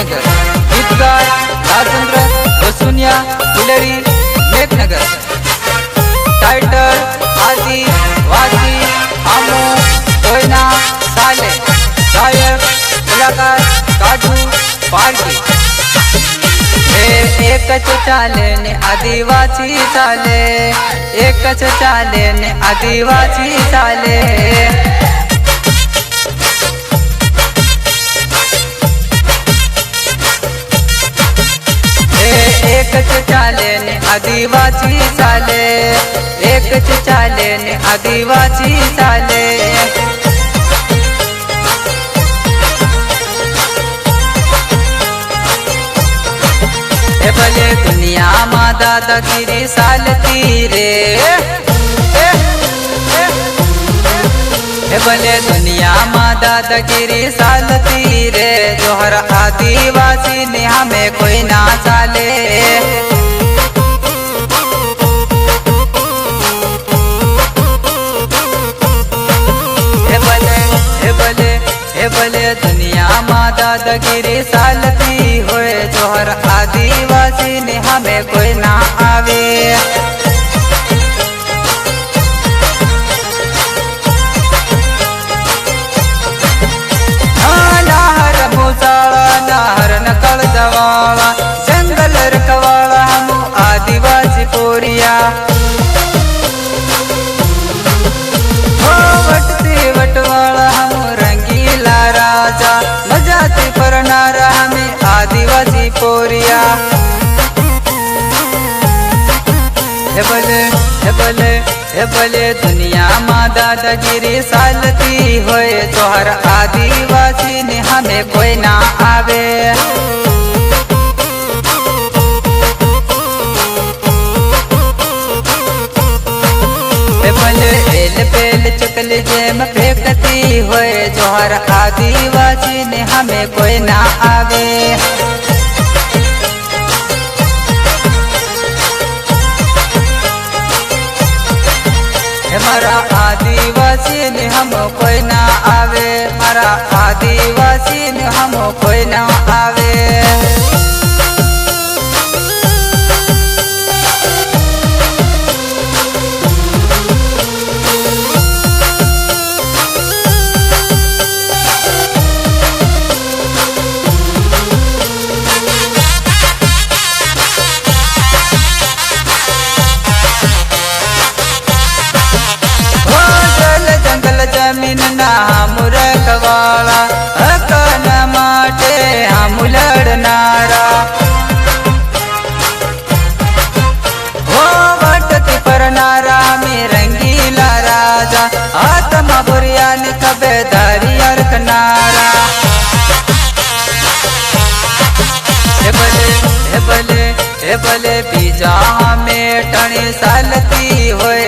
मेघनगर गीतकार राजेंद्र वसुनिया फुलेरी मेघनगर. टाइटल आदि वासी आमो कोयना साले गायक कलाकार काजू पार्टी हे एकच चाले ने आदिवासी चाले एकच चाले ने आदिवासी चाले चाले ने आदिवासी चाले भले दुनिया मा दादागिरी सालती रे हे भले दुनिया मा दादागिरी सालती रे जोहर आदिवासी ने हमें कोई ना चाले। भले दुनिया माता दगिरी सालती होए जोहर आदिवासी ने हमें कोई ना पोरिया हे भले हे भले हे भले दुनिया माँ दादागिरी सालती होए तोहर आदिवासी ने हमें कोई ना आवे। चकल जेम फेंकती होए, जोहर आदिवासी ने हमें कोई ना आवे। आदिवासी ने हम कोई ना आवे। हमारा आदिवासी ने हम कोई ना आवे। टणी सालती होए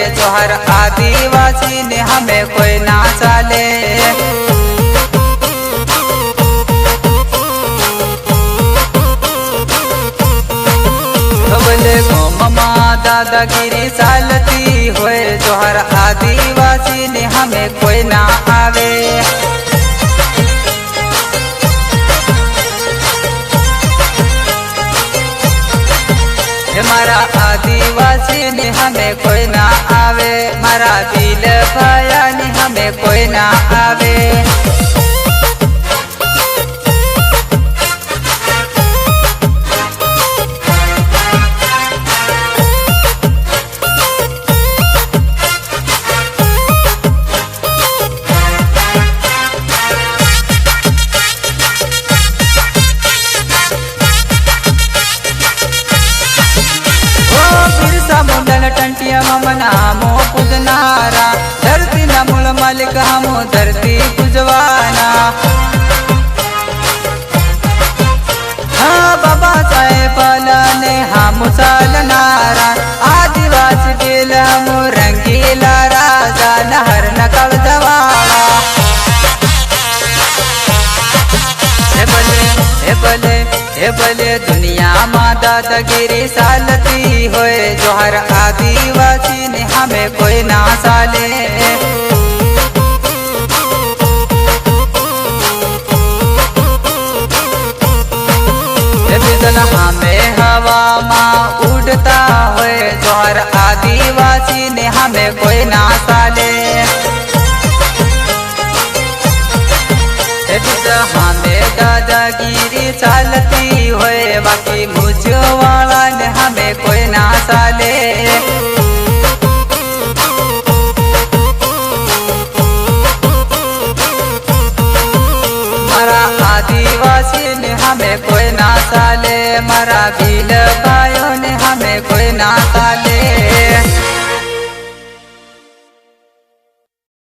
आदिवासी ने हमें कोई ना चाले दादागिरी सालती होए जोहर आदिवासी ने हमें कोई ना आदिवासी ने हमें कोई मालिक, हम धरती पुजवाना हाँ बाबा साहेब ने हम सालनारा आदिवासी दिल हम रंगीला राजा नहर नकल दवाड़ा हे हे दुनिया माँ दादागिरी सालती होए। जोहर आदिवासी ने हमें कोई ना साले। होए जोहर आदिवासी ने हमें कोई ना साले हमें दादागिरी चलती होए बाकी मुझ वाला ने हमें